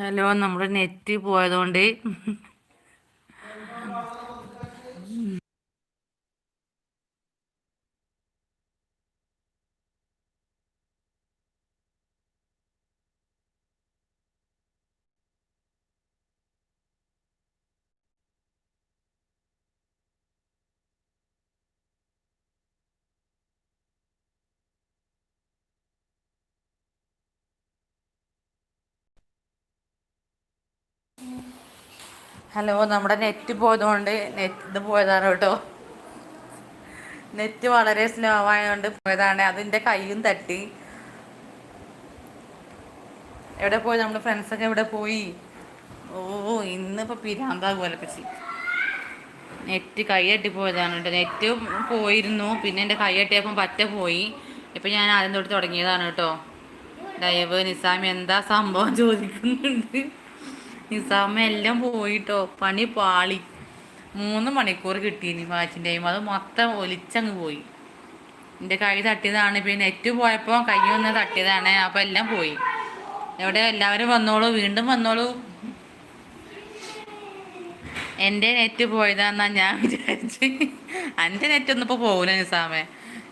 Hello നമ്മുടെ net പോയതുകൊണ്ട് hello നമ്മുടെ നെറ്റ് പോയതുകൊണ്ട് നെറ്റ് ഇത് പോയതാണ് കേട്ടോ. നെറ്റ് വളരെ സ്ലോ ആയതുകൊണ്ട് പോയതാണ്. അതിന്റെ കൈയും തട്ടി. എവിടെ പോയി? നമ്മുടെ ഫ്രണ്ട്സൊക്കെ എവിടെ പോയി? ഓ ഇന്നിപ്പോൾ പിരാന്താകുമല്ലോ പറ്റി. നെറ്റ് കൈ തട്ടി പോയതാണ് കേട്ടോ. നെറ്റ് പോയിരുന്നു. പിന്നെ എന്റെ കൈ തട്ടിയപ്പം പറ്റ പോയി. ഇപ്പം ഞാൻ ആദ്യം തൊട്ട് തുടങ്ങിയതാണ് കേട്ടോ. ഡൈവ് നിസാമി എന്താ സംഭവം ചോദിക്കുന്നുണ്ട്. നിസാമ എല്ലാം പോയിട്ടോ. പണി പാളി. മൂന്ന് മണിക്കൂർ കിട്ടീനി വാച്ചിന്റെ ടൈം അത് മൊത്തം ഒലിച്ചങ്ങ് പോയി. എന്റെ കൈ തട്ടിയതാണ്. പിന്നെ നെറ്റ് പോയപ്പോൾ കൈ ഒന്ന് തട്ടിയതാണ്. അപ്പോൾ എല്ലാം പോയി. എവിടെ എല്ലാവരും വന്നോളൂ. വീണ്ടും വന്നോളൂ. എന്റെ നെറ്റ് പോയതാന്നാ ഞാൻ വിചാരിച്ച്. എന്റെ നെറ്റ് ഒന്നും ഇപ്പോൾ പോകില്ല നിസാമേ.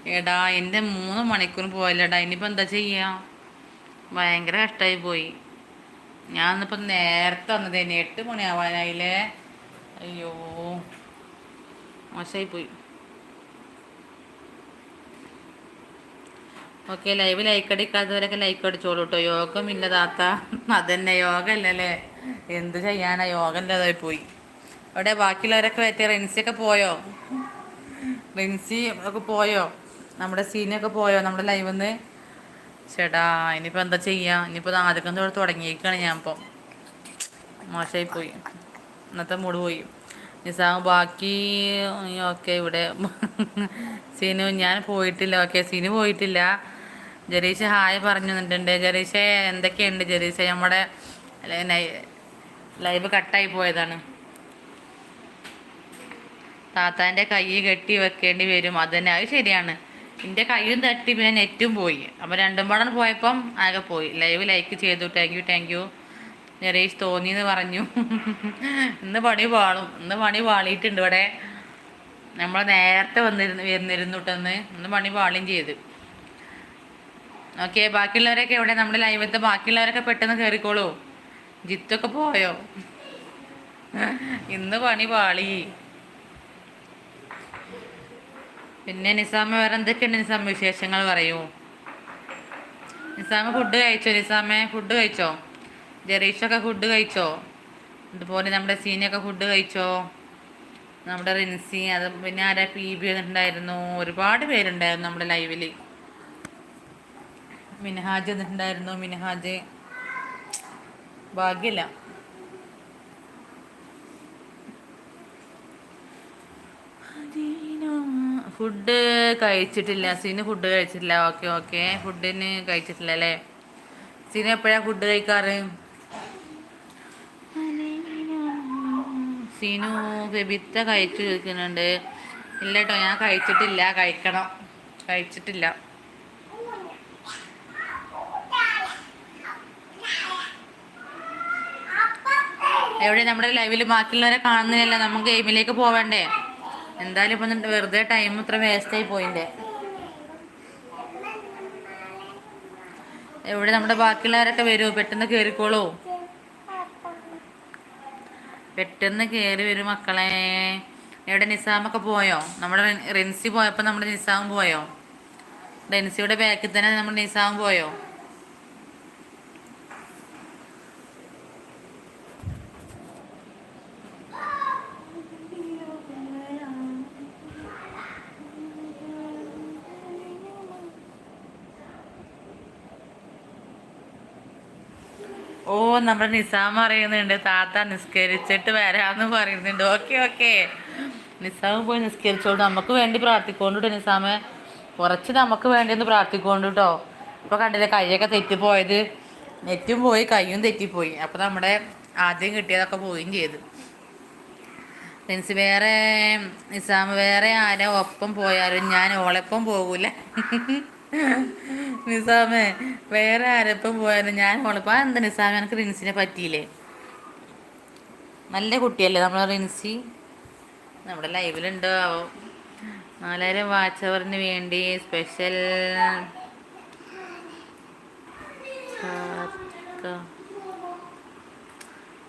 എടാ എന്റെ മൂന്ന് മണിക്കൂർ പോയല്ലടാ ഇനിയിപ്പോൾ എന്താ ചെയ്യുക ഭയങ്കര കഷ്ടമായി പോയി. ഞാൻ ഇന്നിപ്പോൾ നേരത്തെ വന്നത് തന്നെ എട്ട് മണിയാവാനായില്ലേ? അയ്യോ. മോശമായി പോയി ഓക്കെ ലൈവ് ലൈക്ക് അടിക്കാത്തവരൊക്കെ ലൈക്ക് അടിച്ചോളൂ കേട്ടോ യോഗമില്ല താത്ത. അതന്നെ യോഗ ഇല്ലല്ലേ എന്ത് ചെയ്യാനാ? യോഗ ഇല്ലാതായി പോയി അവിടെ ബാക്കിയുള്ളവരൊക്കെ പറ്റിയ റിൻസിയൊക്കെ പോയോ? റിൻസി ഒക്കെ പോയോ? നമ്മുടെ സീനൊക്കെ പോയോ? നമ്മുടെ ലൈവിൽ നിന്ന് ചേട്ടാ ഇനിയിപ്പോൾ എന്താ ചെയ്യുക ഇനിയിപ്പോൾ ആദ്യം തൊട്ട് തുടങ്ങിയേക്കാണ് ഞാൻ ഇപ്പോൾ മോശമായി പോയി ഇന്നത്തെ മൂട് പോയി. നിസാം ബാക്കി ഓക്കെ ഇവിടെ. സീനു ഞാൻ പോയിട്ടില്ല. ഓക്കെ സീനു പോയിട്ടില്ല. ജരീഷ് ഹായ് പറഞ്ഞു തന്നിട്ടുണ്ട്. ജരീഷ എന്തൊക്കെയുണ്ട് ജരീഷ നമ്മുടെ ലൈവ് കട്ടായി പോയതാണ്. താത്താന്റെ കൈ കെട്ടി വെക്കേണ്ടി വരും. അത് തന്നെ അത് ശരിയാണ്. എന്റെ കയ്യും തട്ടി പിന്നെ നെറ്റും പോയി. അപ്പോൾ രണ്ടും പടം പോയപ്പം ആകെ പോയി. ലൈവ് ലൈക്ക് ചെയ്തു. Thank you thank you Naresh തോന്നി എന്ന് പറഞ്ഞു. ഇന്ന് പണി പാളും. ഇന്ന് പണി പാളിയിട്ടുണ്ട് ഇവിടെ. നമ്മൾ നേരത്തെ വന്നിരുന്നു വരുന്നിരുന്നു കേട്ടെന്ന് ഇന്ന്. പണി പാളിയും ചെയ്ത്. ഓക്കെ ബാക്കിയുള്ളവരൊക്കെ ഇവിടെ നമ്മുടെ ലൈവത്തെ ബാക്കിയുള്ളവരൊക്കെ പെട്ടെന്ന് കയറിക്കോളൂ ജിത്തൊക്കെ പോയോ? ഇന്ന് പണി പാളി. പിന്നെ നിസാമ വേറെ എന്തൊക്കെയുണ്ട് നിസാമ വിശേഷങ്ങൾ പറയൂ. നിസാമ ഫുഡ് കഴിച്ചോ? നിസാമ ഫുഡ് കഴിച്ചോ? ജെറീഷൊക്കെ ഫുഡ് കഴിച്ചോ? അതുപോലെ നമ്മുടെ സീനിയൊക്കെ ഫുഡ് കഴിച്ചോ? നമ്മുടെ റിൻസി അത് പിന്നെ ആരാ പി ബി വന്നിട്ടുണ്ടായിരുന്നു? ഒരുപാട് പേരുണ്ടായിരുന്നു നമ്മുടെ ലൈവിൽ മിനഹാജ് വന്നിട്ടുണ്ടായിരുന്നു മിനഹാജ്. ഭാഗ്യമില്ല ഫുഡ് കഴിച്ചിട്ടില്ല. സീന് ഫുഡ് കഴിച്ചിട്ടില്ല. Okay okay. ഫുഡിന് കഴിച്ചിട്ടില്ല അല്ലേ? സീന എപ്പോഴാണ് ഫുഡ് കഴിക്കാറ്? സീനു ബെബിത്ത കഴിച്ചു ചോദിക്കുന്നുണ്ട് ഇല്ല കേട്ടോ ഞാൻ കഴിച്ചിട്ടില്ല. കഴിക്കണം. കഴിച്ചിട്ടില്ല. എവിടെ? നമ്മുടെ ലൈവിൽ ബാക്കിയുള്ളവരെ കാണുന്നില്ല നമുക്ക് ഗെയിമിലേക്ക് പോവേണ്ടേ? എന്തായാലും ഇപ്പം വെറുതെ ടൈം ഇത്ര വേസ്റ്റ് ആയി പോയിന്റെ എവിടെ നമ്മുടെ ബാക്കിയുള്ളവരൊക്കെ വരുമോ പെട്ടെന്ന് കയറിക്കോളൂ പെട്ടെന്ന് കയറി വരും മക്കളെ. എവിടെ നിസാമൊക്കെ പോയോ? നമ്മുടെ റിൻസി പോയപ്പോൾ നമ്മുടെ നിസാം പോയോ? റിൻസിയുടെ ബാക്കിൽ തന്നെ നമ്മുടെ നിസാം പോയോ? ഓ നമ്മുടെ നിസാം പറയുന്നുണ്ട് താത്ത നിസ്കരിച്ചിട്ട് വരാന്ന് പറയുന്നുണ്ട്. Okay okay. നിസാം പോയി നിസ്കരിച്ചോണ്ട് നമുക്ക് വേണ്ടി പ്രാർത്ഥിക്കൊണ്ടു നിസാമെ. കുറച്ച് നമുക്ക് വേണ്ടി ഒന്ന് പ്രാർത്ഥിക്കൊണ്ട് കേട്ടോ കണ്ടില്ലേ കൈയൊക്കെ തെറ്റിപ്പോയത്. നെറ്റും പോയി കൈയും തെറ്റിപ്പോയി. അപ്പോൾ നമ്മുടെ ആദ്യം കിട്ടിയതൊക്കെ പോവുകയും ചെയ്തു. മീൻസ് വേറെ നിസാം വേറെ ആരെ ഒപ്പം പോയാലും ഞാൻ ഓളെപ്പം പോകൂല നിസാമേ വേറെ ആരപ്പം പോയാലും ഞാൻ മോളിപ്പോ എന്ത് നിസാമേ എനിക്ക് റിൻസിനെ പറ്റിയില്ലേ? നല്ല കുട്ടിയല്ലേ നമ്മളെ റിൻസി? നമ്മുടെ ലൈവിലുണ്ടോ? നാലായിരം വാച്ച് അവറിന് വേണ്ടി സ്പെഷ്യൽ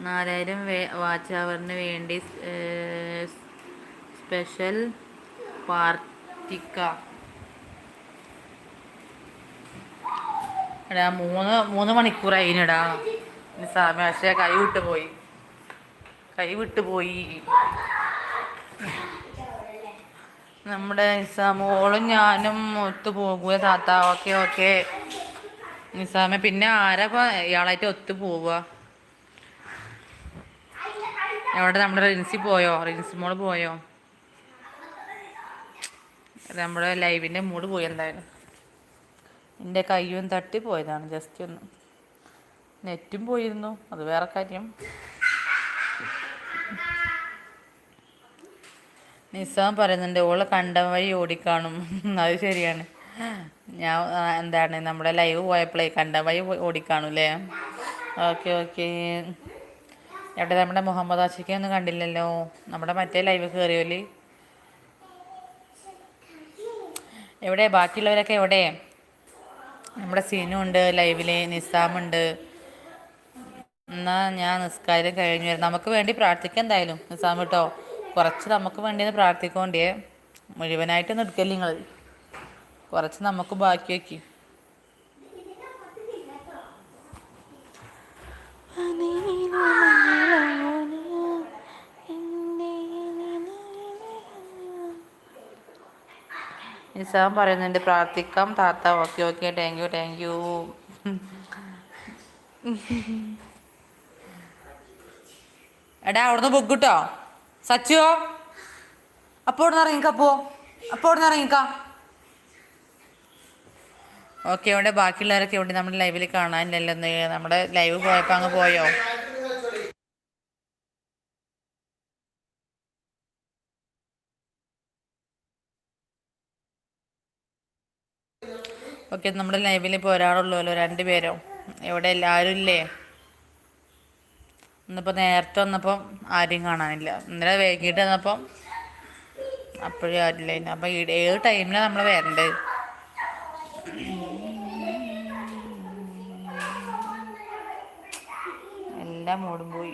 നാലായിരം വാച്ച് അവറിന് വേണ്ടി സ്പെഷ്യൽ പാർട്ടിക്ക. എടാ മൂന്ന് മൂന്ന് മണിക്കൂറായിനടാ സാമി പക്ഷേ കൈ വിട്ടു പോയി. കൈ വിട്ടു പോയി. നമ്മുടെ നിസാമോളും ഞാനും ഒത്തു പോകുക താത്ത ഓക്കെ ഓക്കെ. നിസാമ പിന്നെ ആരാ ഇയാളായിട്ട് ഒത്തു പോവുക? എവിടെ നമ്മുടെ റിൻസി പോയോ? റിൻസി മോൾ പോയോ? നമ്മുടെ ലൈവിന്റെ മൂഡ് പോയി എന്തായാലും. എന്റെ കയ്യും തട്ടി പോയതാണ്. ജസ്റ്റ് ഒന്ന് നെറ്റും പോയിരുന്നു. അത് വേറെ കാര്യം. നിസാം പറയുന്നുണ്ട് ഓൾ കണ്ട വഴി ഓടിക്കാണും. അത് ശരിയാണ്. ഞാൻ എന്താണ് നമ്മുടെ ലൈവ് പോയപ്പോഴേ കണ്ട വഴി ഓടിക്കാണും അല്ലേ ഓക്കെ ഓക്കെ എവിടെ നമ്മുടെ മുഹമ്മദ് ആഷിഖെ ഒന്നും കണ്ടില്ലല്ലോ. നമ്മുടെ മറ്റേ ലൈവ് കയറിയോൽ എവിടെ? ബാക്കിയുള്ളവരൊക്കെ എവിടെ? നമ്മുടെ സീനു ഉണ്ട് ലൈവിൽ നിസാമുണ്ട്. എന്നാ ഞാൻ നിസ്കാരം കഴിഞ്ഞു വരും. നമുക്ക് വേണ്ടി പ്രാർത്ഥിക്കാം എന്തായാലും നിസാം കേട്ടോ കുറച്ച് നമുക്ക് വേണ്ടി ഒന്ന് പ്രാർത്ഥിക്കോണ്ടേ മുഴുവനായിട്ടൊന്നും എടുക്കല്ലേ നിങ്ങൾ കുറച്ച് നമുക്ക് ബാക്കി വെക്കി. നിസാം പറയുന്നുണ്ട് പ്രാർത്ഥിക്കാം താത്ത okay okay thank you thank you എടാ അവിടുന്ന് ബുക്ക് പൊക്കിട്ടോ സച്ചോ അപ്പോൾ ഇവിടുന്ന് ഇറങ്ങിക്കപ്പോ അപ്പോൾ ഇവിടുന്ന് ഇറങ്ങിക്കാം. ഓക്കെ ഇവിടെ ബാക്കിയുള്ളവരൊക്കെ ഇവിടെ നമ്മുടെ ലൈവിൽ കാണാനില്ലല്ലോ നമ്മുടെ ലൈവ് പോയപ്പോൾ അങ്ങ് പോയോ? ഓക്കെ നമ്മുടെ ലൈവിൽ ഇപ്പോൾ ഒരാളുള്ളൂല്ലോ രണ്ട് പേരോ? എവിടെ എല്ലാവരും ഇല്ലേ? ഇന്നിപ്പോൾ നേരത്തെ വന്നപ്പം ആരും കാണാനില്ല. ഇന്നലെ വൈകിട്ട് വന്നപ്പം അപ്പോഴും ആരില്ല അപ്പം ഏത് ടൈമിലാണ് നമ്മൾ വരേണ്ടത്. എല്ലാം മൂടും പോയി.